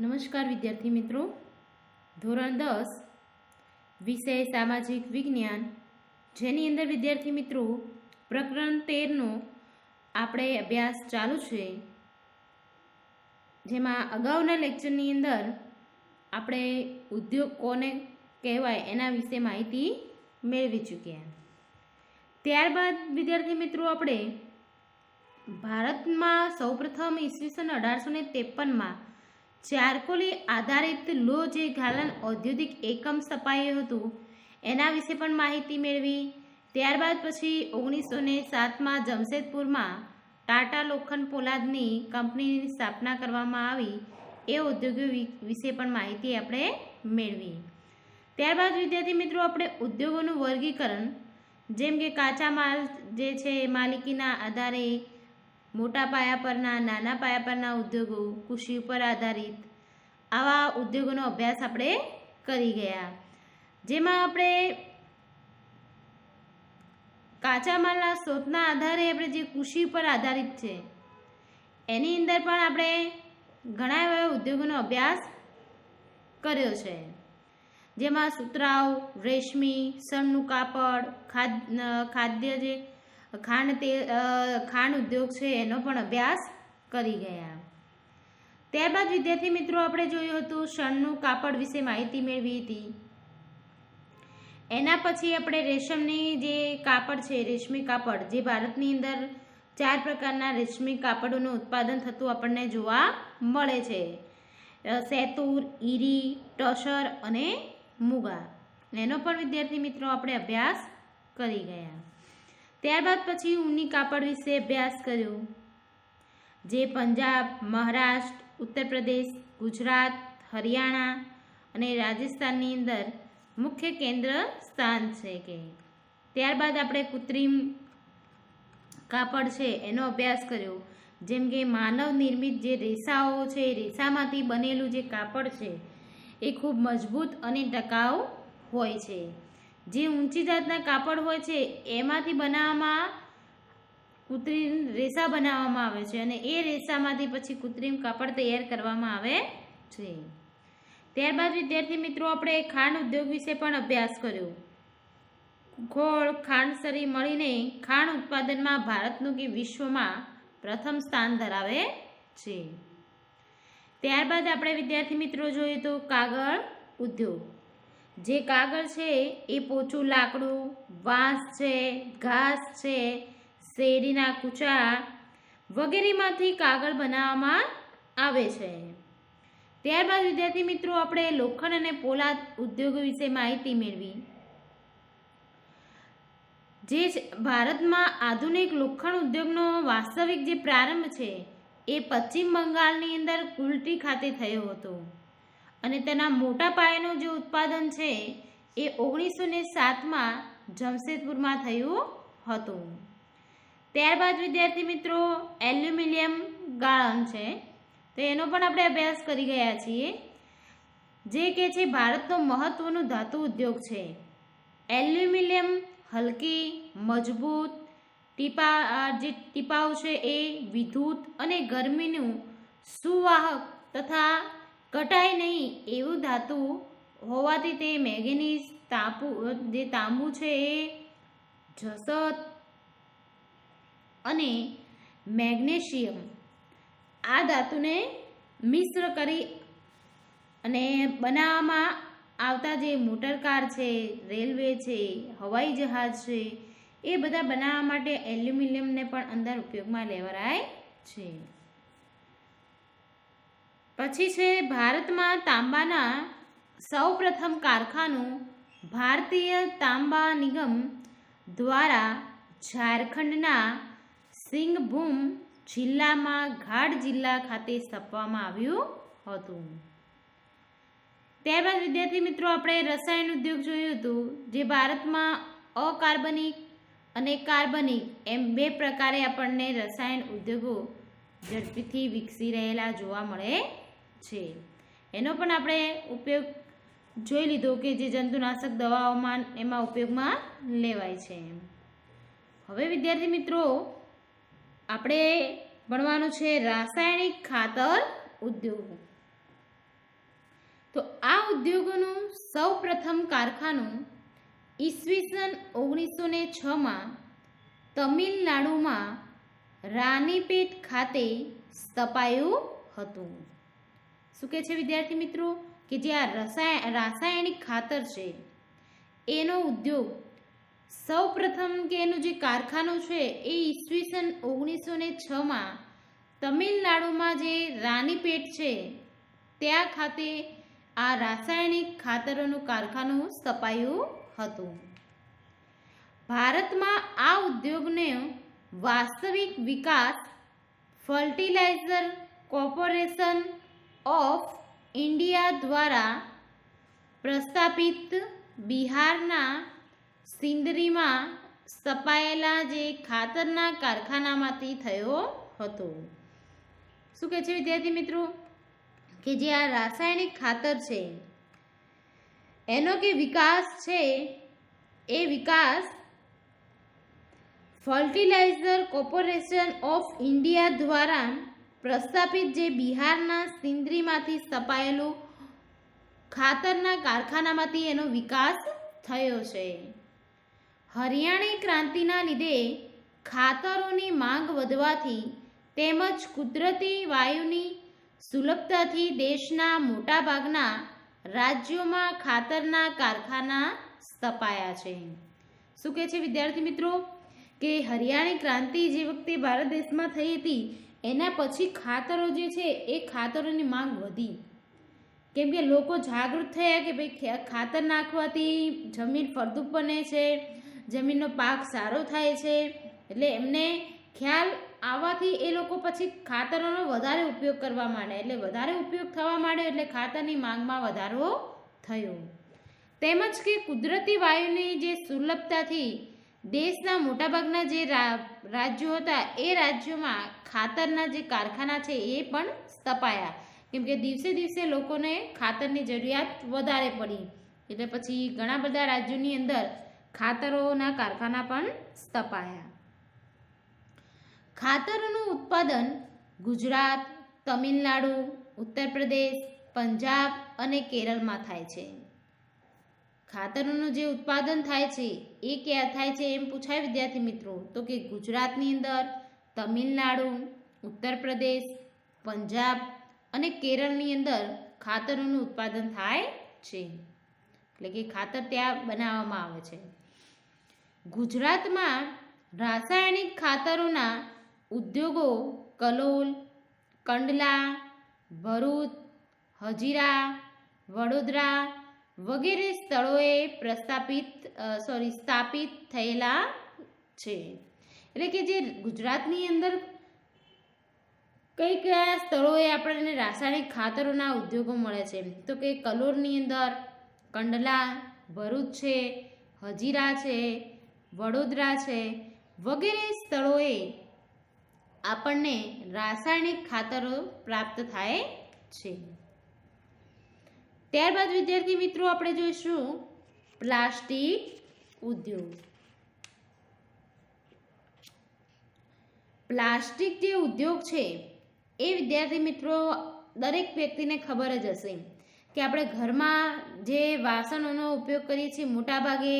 નમસ્કાર વિદ્યાર્થી મિત્રો. ધોરણ દસ, વિષય સામાજિક વિજ્ઞાન. જેની અંદર વિદ્યાર્થી મિત્રો, પ્રકરણ તેરનો આપણે અભ્યાસ ચાલુ છે. જેમાં અગાઉના લેક્ચરની અંદર આપણે ઉદ્યોગ કોને કહેવાય એના વિશે માહિતી મેળવી ચૂક્યા. ત્યારબાદ વિદ્યાર્થી મિત્રો આપણે ભારતમાં સૌપ્રથમ ઈસવીસન અઢારસો ને ત્રેપનમાં ચારકોલી આધારિત લો જે ગાલન ઔદ્યોગિક એકમ સ્થપાયું હતું, એના વિશે પણ માહિતી મેળવી. ત્યારબાદ પછી ઓગણીસો ને સાતમાં જમશેદપુરમાં ટાટા લોખંડ પોલાદની કંપનીની સ્થાપના કરવામાં આવી, એ ઉદ્યોગો વિશે પણ માહિતી આપણે મેળવી. ત્યારબાદ વિદ્યાર્થી મિત્રો, આપણે ઉદ્યોગોનું વર્ગીકરણ, જેમ કે કાચા માલ જે છે માલિકીના આધારે મોટા પાયા પરના, નાના પાયા પરના ઉદ્યોગો કૃષિ ઉપર આધારિત. આવા ઉદ્યોગોનો અભ્યાસ આપણે કરી ગયા. જેમાં આપણે કાચા માલના સ્ત્રોતના આધારે આપણે જે કૃષિ પર આધારિત છે, એની અંદર પણ આપણે ઘણા એવા ઉદ્યોગોનો અભ્યાસ કર્યો છે. જેમાં સુતરાઉ, રેશમી, સણનું કાપડ ખાદ્ય જે ખાંડ તે ખાંડ ઉદ્યોગ છે એનો પણ અભ્યાસ કરી ગયા. ત્યારબાદ વિદ્યાર્થી મિત્રો, આપણે જોયું હતું શણનું કાપડ વિશે માહિતી મેળવી હતી. એના પછી આપણે રેશમની જે કાપડ છે, રેશમી કાપડ, જે ભારતની અંદર ચાર પ્રકારના રેશમી કાપડોનું ઉત્પાદન થતું આપણને જોવા મળે છે. સેતુર, ઈરી, ટસર અને મુગા. એનો પણ વિદ્યાર્થી મિત્રો, આપણે અભ્યાસ કરી ગયા. ત્યારબાદ પછી ઊની કાપડ વિશે અભ્યાસ કર્યો, જે પંજાબ, મહારાષ્ટ્ર ઉત્તર પ્રદેશ ગુજરાત, હરિયાણા અને રાજસ્થાનની અંદર મુખ્ય કેન્દ્ર સ્થાન છે કે. ત્યારબાદ આપણે કૃત્રિમ કાપડ છે એનો અભ્યાસ કર્યો, જેમ કે માનવ નિર્મિત જે રેસાઓ છે રેસામાંથી બનેલું જે કાપડ છે, એ ખૂબ મજબૂત અને ટકાઉ હોય છે. જે ઊંચી જાતના કાપડ હોય છે, એમાંથી બનાવવામાં કૃત્રિમ રેસા બનાવવામાં આવે છે અને એ રેસામાંથી પછી કૃત્રિમ કાપડ તૈયાર કરવામાં આવે છે. ત્યારબાદ, વિદ્યાર્થી મિત્રો, આપણે ખાંડ ઉદ્યોગ વિશે પણ અભ્યાસ કર્યો. ખોળ ખાંડસરી મળીને ખાંડ ઉત્પાદનમાં ભારતનું કે વિશ્વમાં પ્રથમ સ્થાન ધરાવે છે. ત્યારબાદ, આપણે વિદ્યાર્થી મિત્રો, જોઈએ તો કાગળ ઉદ્યોગ. જે કાગળ છે એ પોચું લાકડું, વાંસ છે, ઘાસ છે શેરડીના કૂચા વગેરેમાંથી કાગળ બનાવવામાં આવે છે. ત્યારબાદ વિદ્યાર્થી મિત્રો, આપણે લોખંડ અને પોલાદ ઉદ્યોગો વિશે માહિતી મેળવી. જે ભારતમાં આધુનિક લોખંડ ઉદ્યોગનો વાસ્તવિક જે પ્રારંભ છે, એ પશ્ચિમ બંગાળની અંદર કુલ્ટી ખાતે થયો હતો. અને તેના મોટા પાયાનું જે ઉત્પાદન છે, એ ઓગણીસો ને સાતમાં જમશેદપુરમાં થયું હતું. ત્યારબાદ, વિદ્યાર્થી મિત્રો, એલ્યુમિનિયમ ગાળણ છે. તો એનો પણ આપણે અભ્યાસ કરી ગયા છીએ. જે કે છે, ભારતનો મહત્વનો ધાતુ ઉદ્યોગ છે. એલ્યુમિનિયમ હલકી, મજબૂત, ટીપા જે ટીપાઓ છે, એ વિદ્યુત અને ગરમીનું સુવાહક તથા કટાય નહીં એવું ધાતુ હોવાથી તે મેગેનીઝ તાંબુ જે તાંબુ છે એ જસત અને મેગ્નેશિયમ. આ ધાતુને મિશ્ર કરી અને બનાવવામાં આવતા જે મોટર કાર છે, રેલવે છે, હવાઈ જહાજ છે, એ બધા બનાવવા માટે એલ્યુમિનિયમને પણ અંદર ઉપયોગમાં લેવરાય છે. પછી છે ભારતમાં તાંબાના સૌપ્રથમ કારખાનું ભારતીય તાંબા નિગમ દ્વારા ઝારખંડના સિંગભૂમ જિલ્લામાં ઘાટ જિલ્લા ખાતે સ્થાપવામાં આવ્યું હતું. ત્યારબાદ વિદ્યાર્થી મિત્રો, આપણે રસાયણ ઉદ્યોગ જોયું હતું, જે ભારતમાં અકાર્બનિક અને કાર્બનિક એમ બે પ્રકારે આપણને રસાયણ ઉદ્યોગો ઝડપીથી વિકસી રહેલા જોવા મળે છે. એનો પણ આપણે ઉપયોગ જોઈ લીધો કે જે જંતુનાશક દવાઓમાં એમાં ઉપયોગમાં લેવાય છે. હવે વિદ્યાર્થી મિત્રો, આપણે ભણવાનું છે રાસાયણિક ખાતર ઉદ્યોગ. તો આ ઉદ્યોગોનું સૌ પ્રથમ કારખાનું ઈસવીસન ઓગણીસો ને છમાં તમિલનાડુમાં રાનીપેટ ખાતે સ્થપાયું હતું. શું કહે છે વિદ્યાર્થી મિત્રો? કે જે આ રસાય, રાસાયણિક ખાતર છે, એનો ઉદ્યોગ સૌ પ્રથમ કે એનું જે કારખાનું છે, એ ઈસવીસન ઓગણીસો ને છમાં તમિલનાડુમાં જે રાનીપેટ છે, ત્યાં ખાતે આ રાસાયણિક ખાતરોનું કારખાનું સ્થપાયું હતું. ભારતમાં આ ઉદ્યોગને વાસ્તવિક વિકાસ, ફર્ટિલાઇઝર કોર્પોરેશન ઓફ ઇન્ડિયા દ્વારા પ્રસ્થાપિત બિહારના સિંદરીમાં સ્થપાયેલા જે ખાતરના કારખાનામાંથી થયો હતો. શું કહે છે વિદ્યાર્થી મિત્રો? કે જે આ રાસાયણિક ખાતર છે, એનો કે વિકાસ છે, એ વિકાસ ફર્ટિલાઇઝર કોર્પોરેશન ઓફ ઇન્ડિયા દ્વારા પ્રસ્થાપિત જે બિહારના સિંદરીમાંથી સ્થપાયેલું ખાતરના કારખાનામાંથી એનો વિકાસ થયો છે. હરિયાણી ક્રાંતિના લીધે ખાતરોની માંગ વધવાથી તેમજ કુદરતી વાયુની સુલભતાથી દેશના મોટાભાગના રાજ્યોમાં ખાતરના કારખાના સ્થપાયા છે. શું કહે છે વિદ્યાર્થી મિત્રો? કે હરિયાણી ક્રાંતિ જે વખતે ભારત દેશમાં થઈ હતી એના પછી ખાતરો જે છે એ ખાતરોની માંગ વધી. કેમ કે લોકો જાગૃત થયા કે ભાઈ ખાતર નાખવાથી જમીન ફળદ્રુપ બને છે, જમીનનો પાક સારો થાય છે. એટલે એમને ખ્યાલ આવવાથી એ લોકો પછી ખાતરોનો વધારે ઉપયોગ કરવા માંડ્યા એટલે વધારે ઉપયોગ થવા માંડ્યો એટલે ખાતરની માંગમાં વધારો થયો. તેમજ કે કુદરતી વાયુની જે સુલભતાથી દેશના મોટાભાગના જે રાજ્યો હતા, એ રાજ્યોમાં ખાતરના જે કારખાના છે એ પણ સ્થપાયા. કેમ કે દિવસે દિવસે લોકોને ખાતરની જરૂરિયાત વધારે પડી. એટલે પછી ઘણા બધા રાજ્યોની અંદર ખાતરોના કારખાના પણ સ્થપાયા. ખાતરોનું ઉત્પાદન ગુજરાત, તમિલનાડુ ઉત્તર પ્રદેશ પંજાબ અને કેરળમાં થાય છે. ખાતરોનું જે ઉત્પાદન થાય છે, એ ક્યાં થાય છે એમ પૂછાય વિદ્યાર્થી મિત્રો. તો કે ગુજરાતની અંદર તમિલનાડુ ઉત્તર પ્રદેશ પંજાબ અને કેરળની અંદર ખાતરોનું ઉત્પાદન થાય છે. એટલે કે ખાતર ત્યાં બનાવવામાં આવે છે. ગુજરાતમાં રાસાયણિક ખાતરોના ઉદ્યોગો કલોલ, કંડલા, ભરૂચ, હજીરા, વડોદરા વગેરે સ્થળોએ પ્રસ્થાપિત સોરી સ્થાપિત થયેલા છે. એટલે કે જે ગુજરાતની અંદર કઈ કયા સ્થળોએ આપણને રાસાયણિક ખાતરોના ઉદ્યોગો મળે છે? તો કે કલોરની અંદર કંડલા, ભરૂચ છે, હજીરા છે, વડોદરા છે, વગેરે સ્થળોએ આપણને રાસાયણિક ખાતરો પ્રાપ્ત થાય છે. ત્યારબાદ, વિદ્યાર્થી મિત્રો, આપણે જોઈશું પ્લાસ્ટિક ઉદ્યોગ. પ્લાસ્ટિક જે ઉદ્યોગ છે, એ વિદ્યાર્થી મિત્રો, દરેક વ્યક્તિને ખબર જ હશે કે આપણે ઘરમાં જે વાસણોનો ઉપયોગ કરીએ છીએ, મોટાભાગે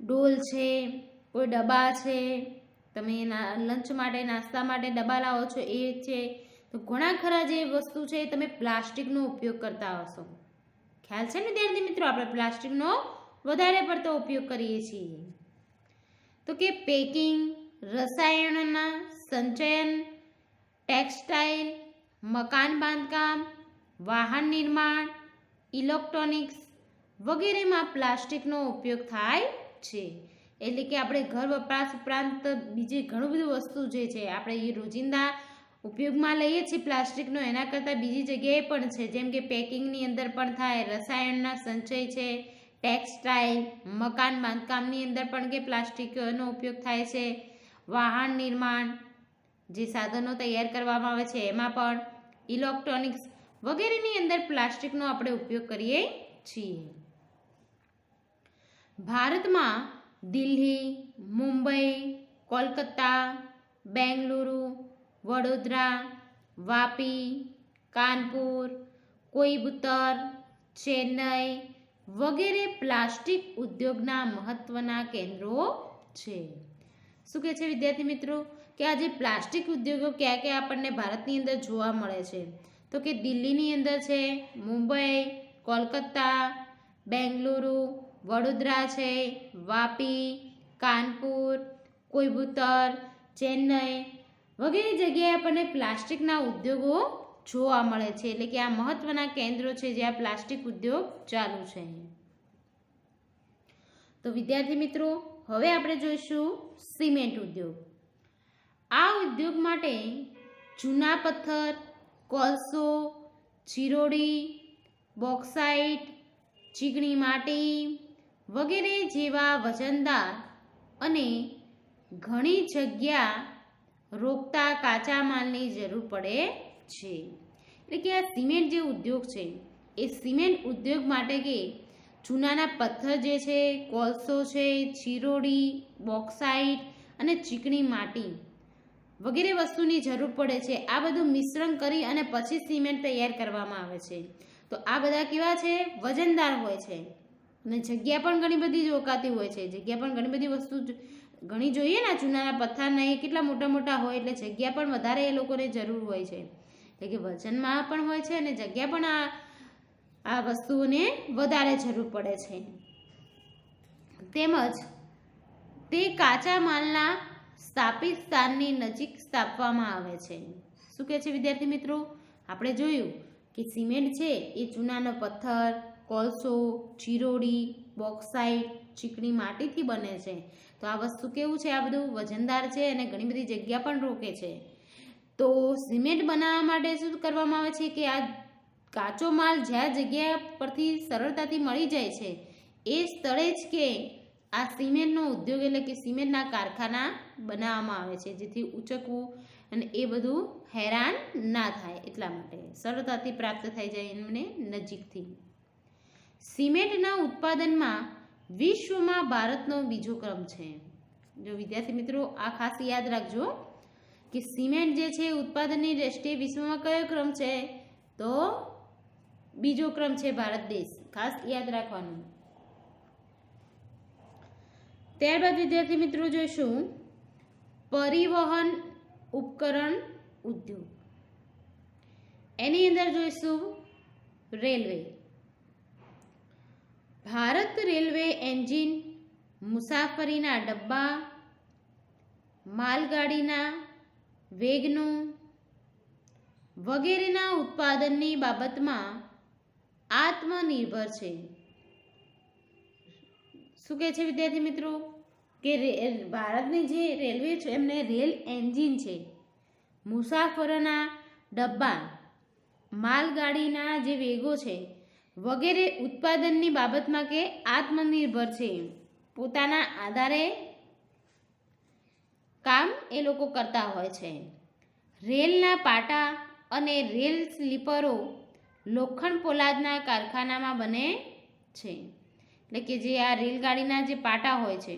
ડોલ છે, કોઈ ડબ્બા છે, તમે લંચ માટે, નાસ્તા માટે ડબ્બા લાવો છો, એ છે તો ઘણા ખરા જે વસ્તુ છે એ તમે પ્લાસ્ટિકનો ઉપયોગ કરતા હશો. ખ્યાલ છે ને વિદ્યાર્થી મિત્રો? આપણે પ્લાસ્ટિકનો વધારે પડતો ઉપયોગ કરીએ છીએ. તો કે પેકિંગ, રસાયણના સંચયન, ટેક્સટાઇલ, મકાન બાંધકામ, વાહન નિર્માણ, ઇલેક્ટ્રોનિક્સ વગેરેમાં પ્લાસ્ટિકનો ઉપયોગ થાય છે. એટલે કે આપણે ઘર વપરાશ ઉપરાંત બીજી ઘણું બધું વસ્તુ જે છે, આપણે એ રોજિંદા ઉપયોગમાં લઈએ છીએ પ્લાસ્ટિકનો, એના કરતાં બીજી જગ્યાએ પણ છે. જેમ કે પેકિંગની અંદર પણ થાય, રસાયણના સંચય છે, ટેક્સટાઇલ, મકાન બાંધકામની અંદર પણ કે પ્લાસ્ટિકનો ઉપયોગ થાય છે. વાહન નિર્માણ, જે સાધનો તૈયાર કરવામાં આવે છે, એમાં પણ ઇલેક્ટ્રોનિક્સ વગેરેની અંદર પ્લાસ્ટિકનો આપણે ઉપયોગ કરીએ છીએ. ભારતમાં દિલ્હી, મુંબઈ, કોલકાતા, બેંગલુરુ વડોદરા, વાપી, કાનપુર, કોઈબુતર, ચેન્નઈ વગેરે પ્લાસ્ટિક ઉદ્યોગના મહત્વના કેન્દ્રો છે. શું કહે છે વિદ્યાર્થી મિત્રો? કે આજે પ્લાસ્ટિક ઉદ્યોગો ક્યાં ક્યાં આપણને ભારતની અંદર જોવા મળે છે? તો કે દિલ્હીની અંદર છે, મુંબઈ, કોલકાતા, બેંગલુરુ, વડોદરા છે, વાપી, કાનપુર, કોઈબુતર, ચેન્નઈ વગેરે જગ્યાએ આપણને પ્લાસ્ટિકના ઉદ્યોગો જોવા મળે છે. એટલે કે આ મહત્વના કેન્દ્રો છે જ્યાં પ્લાસ્ટિક ઉદ્યોગ ચાલુ છે. તો વિદ્યાર્થી મિત્રો, હવે આપણે જોઈશું સિમેન્ટ ઉદ્યોગ. આ ઉદ્યોગ માટે જૂના પથ્થર, કોલસો ચીરોડી બોક્સાઇટ, ચીકણી માટી વગેરે જેવા વજનદાર અને ઘણી જગ્યા રોકતા કાચા માલની જરૂર પડે છે. એટલે કે આ સિમેન્ટ જે ઉદ્યોગ છે, એ સિમેન્ટ ઉદ્યોગ માટે કે ચૂનાના પથ્થર જે છે, કોલસો છે ચિરોડી બોક્સાઇટ અને ચીકણી માટી વગેરે વસ્તુની જરૂર પડે છે, આ બધું મિશ્રણ કરી અને પછી સિમેન્ટ તૈયાર કરવામાં આવે છે. તો આ બધા કેવા છે? વજનદાર હોય છે. અને જગ્યા પણ ઘણી બધી જોકાતી હોય છે. જગ્યા પણ ઘણી બધી વસ્તુ ઘણી જોઈએ ને ચૂનાના પથ્થરના એ કેટલા મોટા મોટા હોય એટલે જગ્યા પણ વધારે એ લોકોને જરૂર હોય છે. એટલે કે વજનમાં પણ હોય છે અને જગ્યા પણ આ આ વસ્તુઓને વધારે જરૂર પડે છે. તેમજ તે કાચા માલના સ્થાપિત સ્થાનની નજીક સ્થાપવામાં આવે છે. શું કહે છે વિદ્યાર્થી મિત્રો? આપણે જોયું કે સિમેન્ટ છે એ ચૂનાનો પથ્થર કોલસો, ચીરોડી, બોક્સાઇટ, ચીકણી માટીથી બને છે. તો આ વસ્તુ કેવું છે આ બધું? વજનદાર છે અને ઘણી બધી જગ્યા પણ રોકે છે. તો સિમેન્ટ બનાવવા માટે શું કરવામાં આવે છે કે આ કાચો માલ જ્યાં જગ્યા પરથી સરળતાથી મળી જાય છે, એ સ્થળે જ કે આ સિમેન્ટનો ઉદ્યોગ એટલે કે સિમેન્ટના કારખાના બનાવવામાં આવે છે, જેથી ઉચકવું અને એ બધું હેરાન ના થાય એટલા માટે. સરળતાથી પ્રાપ્ત થઈ જાય એમને નજીકથી. સિમેન્ટના ઉત્પાદનમાં વિશ્વમાં ભારતનો બીજો ક્રમ છે. જો વિદ્યાર્થી મિત્રો, આ ખાસ યાદ રાખજો કે સિમેન્ટ જે છે, ઉત્પાદનની દ્રષ્ટિએ વિશ્વમાં કયો ક્રમ છે? તો બીજો ક્રમ છે ભારત દેશ. ખાસ યાદ રાખવાનું. ત્યારબાદ વિદ્યાર્થી મિત્રો જોઈશું. પરિવહન ઉપકરણ ઉદ્યોગ. એની અંદર જોઈશું રેલવે. ભારત રેલવે એન્જિન મુસાફરીના ડબ્બા, માલગાડીના વેગનું વગેરેના ઉત્પાદનની બાબતમાં આત્મનિર્ભર છે. શું કહે છે વિદ્યાર્થી મિત્રો? કે ભારતની જે રેલવે છે, એમને રેલ એન્જિન છે. મુસાફરોના ડબ્બા, માલગાડીના જે વેગો છે વગેરે ઉત્પાદનની બાબતમાં કે આત્મનિર્ભર છે. પોતાના આધારે કામ એ લોકો કરતા હોય છે. રેલના પાટા અને રેલ સ્લીપરો લોખંડ પોલાદના કારખાનામાં બને છે. એટલે કે જે આ રેલગાડીના જે પાટા હોય છે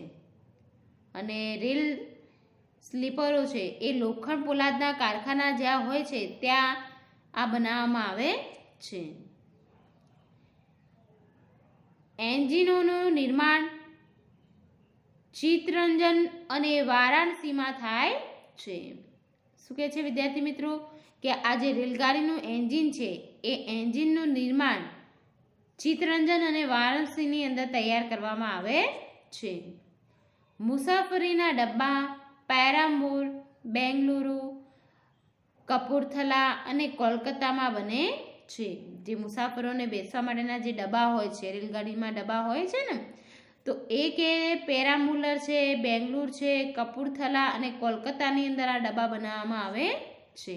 અને રેલ સ્લીપરો છે એ લોખંડ પોલાદના કારખાના જ્યાં હોય છે ત્યાં આ બનાવવામાં આવે છે. એન્જિનોનું નિર્માણ ચિત્તરંજન અને વારાણસીમાં થાય છે. શું કહે છે વિદ્યાર્થી મિત્રો? કે આ જે રેલગાડીનું એન્જિન છે, એ એન્જિનનું નિર્માણ ચિત્તરંજન અને વારાણસીની અંદર તૈયાર કરવામાં આવે છે. મુસાફરીના ડબ્બા પેરામ્બુર બેંગલુરુ, કપૂરથલા અને કોલકાતામાં બને છે. જે મુસાફરોને બેસવા માટેના જે ડબ્બા હોય છે, રેલગાડીમાં ડબ્બા હોય છે ને, તો એક એ પેરામુલર છે, બેંગ્લુર છે, કપૂરથલા અને કોલકાતાની અંદર આ ડબ્બા બનાવવામાં આવે છે.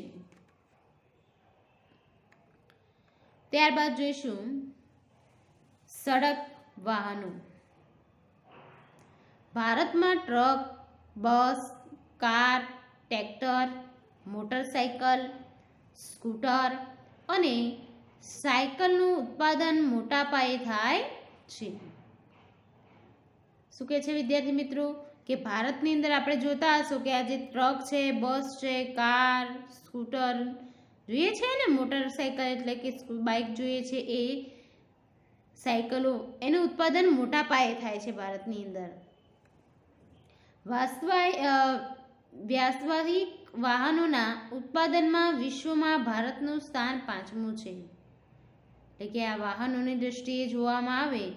ત્યારબાદ જોઈશું સડક વાહનો. ભારતમાં truck, bus, car, tractor motorcycle scooter અને સાયકલનું ઉત્પાદન મોટા પાયે થાય છે. શું કહે છે વિદ્યાર્થી મિત્રો? કે ભારતની અંદર આપણે જોતા હશો કે આજે ટ્રક છે, બસ છે, કાર, સ્કૂટર, જોઈએ છે ને મોટરસાઇકલ એટલે કે બાઇક જોઈએ છે એ સાયકલો, એનું ઉત્પાદન મોટા પાયે થાય છે ભારતની અંદર. વાસ્તવાય વ્યાવસાયિક વાહનોના ઉત્પાદનમાં વિશ્વમાં ભારતનું સ્થાન પાંચમું છે. એટલે કે આ વાહનોની દ્રષ્ટિએ જોવામાં આવે,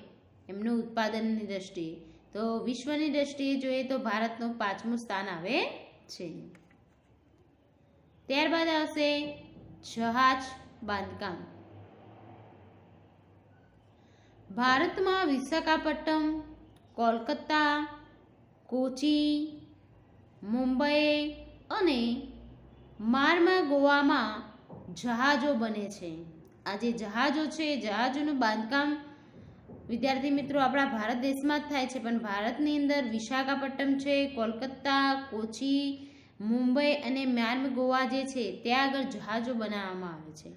એમનું ઉત્પાદનની દ્રષ્ટિએ, તો વિશ્વની દ્રષ્ટિએ જોઈએ તો ભારતનું પાંચમું સ્થાન આવે છે. ત્યારબાદ આવશે જહાજ બાંધકામ. ભારતમાં વિશાખાપટ્ટનમ, કોલકાતા, કોચી, મુંબઈ અને મારમાં ગોવામાં જહાજો બને છે. આ જે જહાજો છે જહાજોનું બાંધકામ વિદ્યાર્થી મિત્રો આપણા ભારત દેશમાં જ થાય છે, પણ ભારતની અંદર વિશાખાપટ્ટનમ છે, કોલકાતા, કોચી, મુંબઈ અને મ્યાન્મ ગોવા જે છે, ત્યાં આગળ જહાજો બનાવવામાં આવે છે.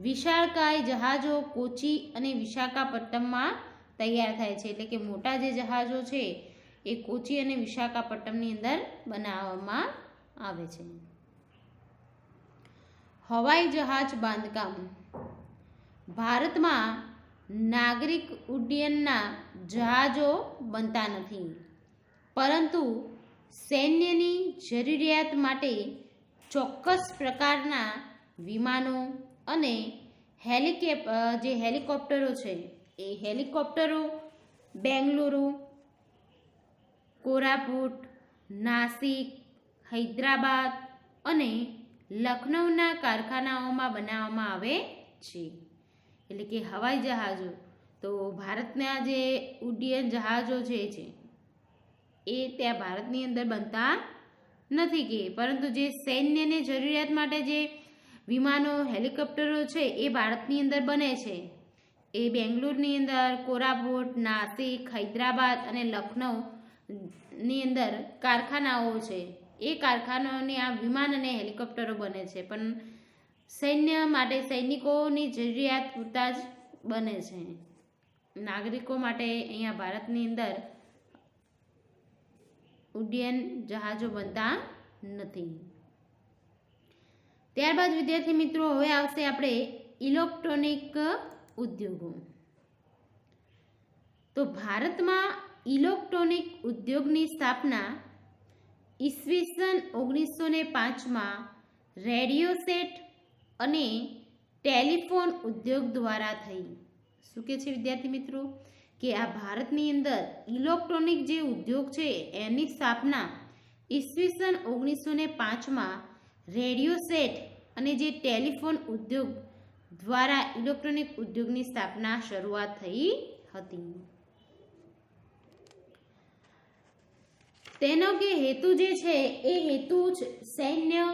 વિશાળકાય જહાજો કોચી અને વિશાખાપટ્ટનમમાં તૈયાર થાય છે, એટલે કે મોટા જે જહાજો છે એ કોચી અને વિશાખાપટ્ટનમની અંદર બનાવવામાં આવે છે. હવાઈ જહાજ બાંધકામ. ભારતમાં નાગરિક ઉડ્ડયનના જહાજો બનતા નથી. પરંતુ સૈન્યની જરૂરિયાત માટે ચોક્કસ પ્રકારના વિમાનો અને હેલિકેપ, જે હેલિકોપ્ટરો છે, એ હેલિકોપ્ટરો, બેંગલુરુ કોરાપુટ, નાસિક, હૈદરાબાદ અને લખનૌના કારખાનાઓમાં બનાવવામાં આવે છે. એટલે કે હવાઈ જહાજો. તો ભારતના જે ઉડ્ડયન જહાજો જે છે, એ ત્યાં ભારતની અંદર બનતા નથી કે, પરંતુ જે સૈન્યને જરૂરિયાત માટે જે વિમાનો, હેલિકોપ્ટરો છે, એ ભારતની અંદર બને છે. એ બેંગ્લોરની અંદર કોરાપુટ, નાસિક, હૈદરાબાદ અને લખનૌ ની અંદર કારખાનાઓ છે. એ કારખાનાઓની આ વિમાન અને હેલિકોપ્ટરો બને છે, પણ સૈન્ય માટે સૈનિકોની જરૂરિયાત પૂરતા જ બને છે. નાગરિકો માટે અહીંયા ભારતની અંદર ઉડ્ડયન જહાજો બનતા નથી. ત્યારબાદ વિદ્યાર્થી મિત્રો, હવે આવશે આપણે ઇલેક્ટ્રોનિક ઉદ્યોગો. તો ભારતમાં ઇલેક્ટ્રોનિક ઉદ્યોગની સ્થાપના ઈસવીસન ઓગણીસો ને પાંચમાં રેડિયો સેટ અને ટેલિફોન ઉદ્યોગ દ્વારા થઈ. શું કે છે વિદ્યાર્થી મિત્રો? કે આ ભારતની અંદર ઇલેક્ટ્રોનિક જે ઉદ્યોગ છે એની સ્થાપના ઈસવીસન ઓગણીસો ને પાંચમાં રેડિયો સેટ અને જે ટેલિફોન ઉદ્યોગ દ્વારા ઇલેક્ટ્રોનિક ઉદ્યોગની સ્થાપના શરૂઆત થઈ હતી. તેનો કે હેતુ જે છે એ હેતુ જ સૈન્ય,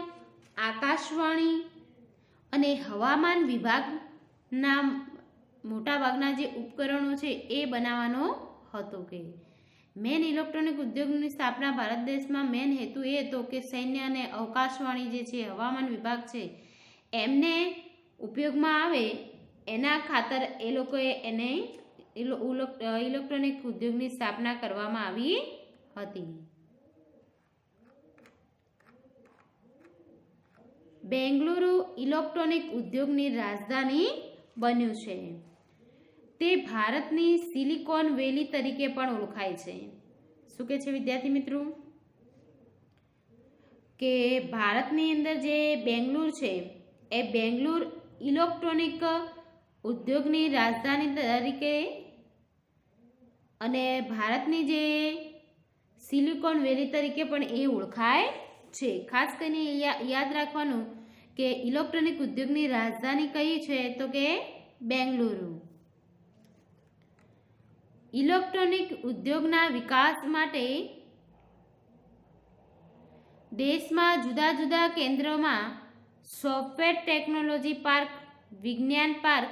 આકાશવાણી અને હવામાન વિભાગના મોટાભાગના જે ઉપકરણો છે એ બનાવવાનો હતો કે. મેન ઇલેક્ટ્રોનિક ઉદ્યોગની સ્થાપના ભારત દેશમાં મેન હેતુ એ હતો કે સૈન્ય અને અવકાશવાણી જે છે, હવામાન વિભાગ છે, એમને ઉપયોગમાં આવે એના ખાતર એ લોકોએ એને ઇલેક્ટ્રોનિક ઉદ્યોગની સ્થાપના કરવામાં આવી હતી. બેંગલુરુ ઇલેક્ટ્રોનિક ઉદ્યોગની રાજધાની બન્યું છે. તે ભારતની સિલિકોન વેલી તરીકે પણ ઓળખાય છે. શું કે છે વિદ્યાર્થી મિત્રો? કે ભારતની અંદર જે બેંગ્લુર છે, એ બેંગ્લુર ઇલેક્ટ્રોનિક ઉદ્યોગની રાજધાની તરીકે અને ભારતની જે સિલિકોન વેલી તરીકે પણ એ ઓળખાય છે. ખાસ કરીને યાદ રાખવાનું કે ઇલેક્ટ્રોનિક ઉદ્યોગની રાજધાની કઈ છે? તો કે બેંગલુરુ. ઇલેક્ટ્રોનિક ઉદ્યોગના વિકાસ માટે દેશમાં જુદા જુદા કેન્દ્રોમાં સોફ્ટવેર ટેકનોલોજી પાર્ક, વિજ્ઞાન પાર્ક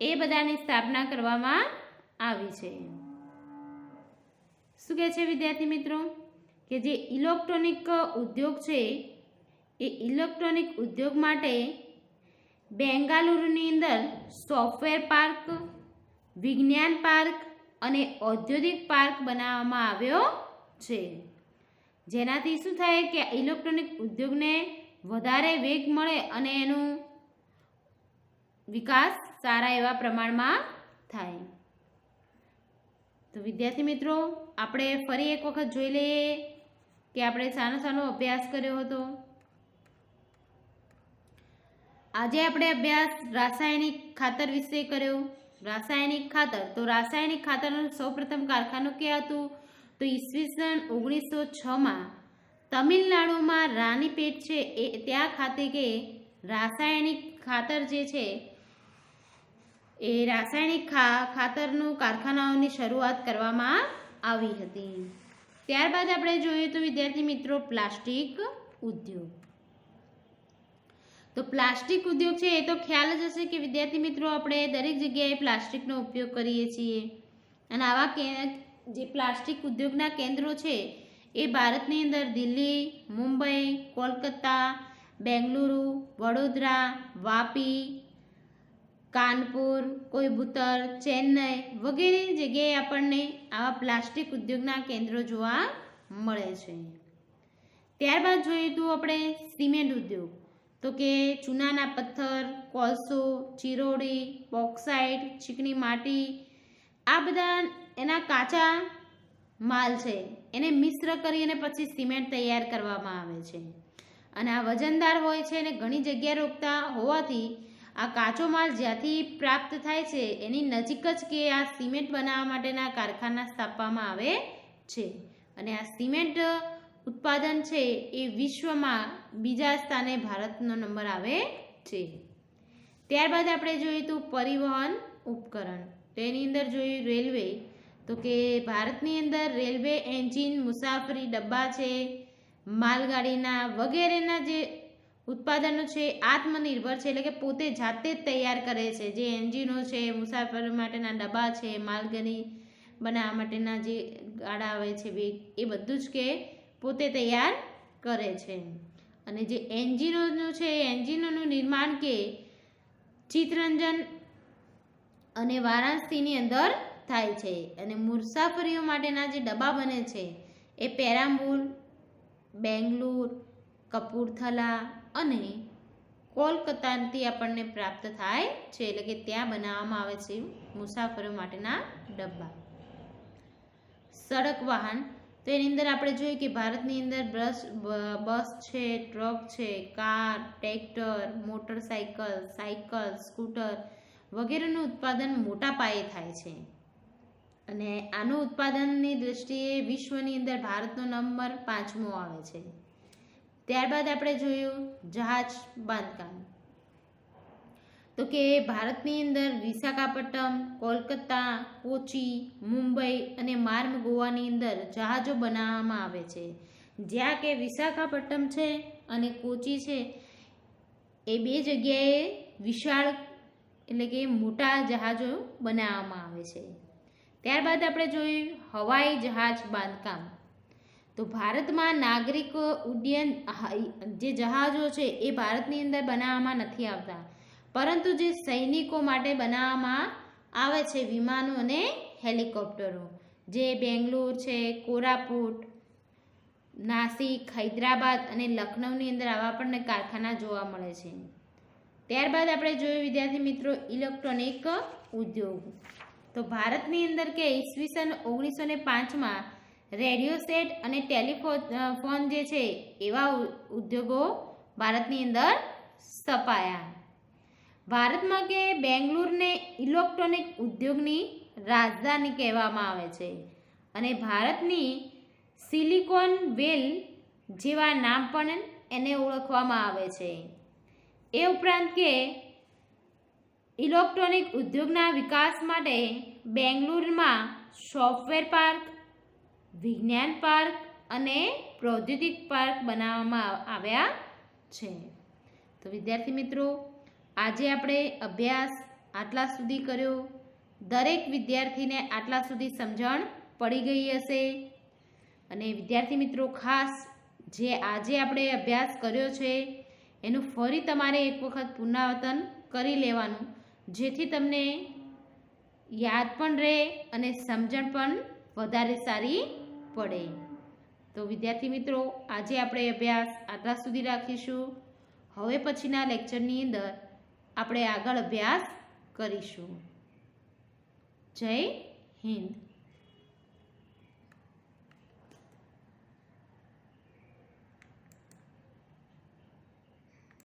એ બધાની સ્થાપના કરવામાં આવી છે. શું કહે છે વિદ્યાર્થી મિત્રો? કે જે ઇલેક્ટ્રોનિક ઉદ્યોગ છે, એ ઇલેક્ટ્રોનિક ઉદ્યોગ માટે બેંગાલુરુની અંદર સોફ્ટવેર પાર્ક, વિજ્ઞાન પાર્ક અને ઔદ્યોગિક પાર્ક બનાવવામાં આવ્યો છે. જેનાથી શું થાય કે ઇલેક્ટ્રોનિક ઉદ્યોગને વધારે વેગ મળે અને એનું વિકાસ સારા એવા પ્રમાણમાં થાય. તો વિદ્યાર્થી મિત્રો, આપણે ફરી એક વખત જોઈ લઈએ કે આપણે સાનો સાનો અભ્યાસ કર્યો હતો? આજે આપણે અભ્યાસ રાસાયણિક ખાતર વિશે કર્યો. રાસાયણિક ખાતર? તો રાસાયણિક ખાતરનું સૌપ્રથમ કારખાનું ક્યાં હતું? તો ઈસવીસન ઓગણીસો છમાં તમિલનાડુમાં રાનીપેટ છે એ ત્યાં ખાતે કે રાસાયણિક ખાતર જે છે એ રાસાયણિક ખાતરનું કારખાનાઓની શરૂઆત કરવામાં આવી હતી. ત્યારબાદ આપણે જોઈએ તો વિદ્યાર્થી મિત્રો, પ્લાસ્ટિક ઉદ્યોગ. તો પ્લાસ્ટિક ઉદ્યોગ છે એ તો ખ્યાલ જ હશે કે વિદ્યાર્થી મિત્રો, આપણે દરેક જગ્યાએ પ્લાસ્ટિકનો ઉપયોગ કરીએ છીએ. અને આવા જે પ્લાસ્ટિક ઉદ્યોગના કેન્દ્રો છે, એ ભારતની અંદર દિલ્હી, મુંબઈ, કોલકાતા, બેંગલુરુ, વડોદરા, વાપી કાનપુર, કોઈબુતર, ચેન્નઈ વગેરે જગ્યાએ આપણને આવા પ્લાસ્ટિક ઉદ્યોગના કેન્દ્રો જોવા મળે છે. ત્યારબાદ જોઈએ તો આપણે સિમેન્ટ ઉદ્યોગ. તો કે ચૂનાના પથ્થર, કોલસો, ચિરોડી, બોક્સાઇટ, ચીકણી માટી, આ બધા એના કાચા માલ છે. એને મિશ્ર કરી અને પછી સિમેન્ટ તૈયાર કરવામાં આવે છે. અને આ વજનદાર હોય છે અને ઘણી જગ્યા રોકતા હોવાથી આ કાચો માલ જ્યાંથી પ્રાપ્ત થાય છે, એની નજીક જ કે આ સિમેન્ટ બનાવવા માટેના કારખાના સ્થાપવામાં આવે છે. અને આ સિમેન્ટ ઉત્પાદન છે એ વિશ્વમાં બીજા સ્થાને ભારતનો નંબર આવે છે. ત્યારબાદ આપણે જોઈએ તો પરિવહન ઉપકરણ. તો એની અંદર જોયું રેલવે. તો કે ભારતની અંદર રેલવે એન્જિન, મુસાફરી, ડબ્બા છે, માલગાડીના વગેરેના જે ઉત્પાદનો છે, આત્મનિર્ભર છે એટલે કે પોતે જાતે જ તૈયાર કરે છે. જે એન્જિનો છે, મુસાફરો માટેના ડબ્બા છે, માલગની બનાવવા માટેના જે ગાડા આવે છે વેગ એ બધું જ કે પોતે તૈયાર કરે છે. અને જે એન્જિનોનું છે એન્જિનોનું નિર્માણ કે ચિત્તરંજન અને વારાણસીની અંદર થાય છે. અને મુસાફરીઓ માટેના જે ડબ્બા બને છે, એ પેરામ્બુલ બેંગ્લુર, કપૂરથલા અને કોલકાતાથી આપણને પ્રાપ્ત થાય છે. એટલે કે ત્યાં બનાવવામાં આવે છે મુસાફરો માટેના ડબ્બા. સડક વાહન. તો એની અંદર આપણે જોઈએ કે ભારતની અંદર બસ બસ છે, ટ્રક છે, car, tractor motorcycle cycle, scooter વગેરેનું ઉત્પાદન મોટા પાયે થાય છે. અને આનું ઉત્પાદનની દૃષ્ટિએ વિશ્વની અંદર ભારતનો નંબર પાંચમો આવે છે. ત્યારબાદ આપણે જોયું જહાજ બાંધકામ. તો કે ભારતની અંદર વિશાખાપટ્ટનમ, કોલકાતા, કોચી, મુંબઈ અને માર્મ ગોવાની અંદર જહાજો બનાવવામાં આવે છે. જ્યાં કે વિશાખાપટ્ટનમ છે અને કોચી છે, એ બે જગ્યાએ વિશાળ એટલે કે મોટા જહાજો બનાવવામાં આવે છે. ત્યારબાદ આપણે જોયું હવાઈ જહાજ બાંધકામ. તો ભારતમાં નાગરિક ઉડ્ડયન જે જહાજો છે એ ભારતની અંદર બનાવવામાં નથી આવતા. પરંતુ જે સૈનિકો માટે બનાવવામાં આવે છે વિમાનો અને હેલિકોપ્ટરો, જે બેંગ્લોર છે, કોરાપુટ, નાસિક, હૈદરાબાદ અને લખનૌની અંદર આવા આપણને કારખાના જોવા મળે છે. ત્યારબાદ આપણે જોયું, વિદ્યાર્થી મિત્રો, ઇલેક્ટ્રોનિક ઉદ્યોગ. તો ભારતની અંદર કે ઈસવીસન ઓગણીસો ને પાંચમાં રેડિયો સેટ અને ટેલિફોન ફોન જે છે, એવા ઉદ્યોગો ભારતની અંદર સ્થપાયા ભારતમાં કે બેંગ્લુરને ઇલેક્ટ્રોનિક ઉદ્યોગની રાજધાની કહેવામાં આવે છે અને ભારતની સિલિકોન વેલ જેવા નામ પણ એને ઓળખવામાં આવે છે. એ ઉપરાંત કે ઇલેક્ટ્રોનિક ઉદ્યોગના વિકાસ માટે બેંગ્લુરમાં સોફ્ટવેર પાર્ક વિજ્ઞાન પાર્ક અને પ્રૌદ્યોગિક પાર્ક બનાવવામાં આવ્યા છે. તો વિદ્યાર્થી મિત્રો, આજે આપણે અભ્યાસ આટલા સુધી કર્યો. દરેક વિદ્યાર્થીને આટલા સુધી સમજણ પડી ગઈ હશે. અને વિદ્યાર્થી મિત્રો, ખાસ જે આજે આપણે અભ્યાસ કર્યો છે, એનું ફરી તમારે એક વખત પુનરાવર્તન કરી લેવાનું, જેથી તમને યાદ પણ રહે અને સમજણ પણ વધારે સારી પડે. તો વિદ્યાર્થી મિત્રો, આજે આપણે અભ્યાસ આટલા સુધી રાખીશું. હવે પછીના લેક્ચરની અંદર આપણે આગળ અભ્યાસ કરીશું. જય હિન્દ.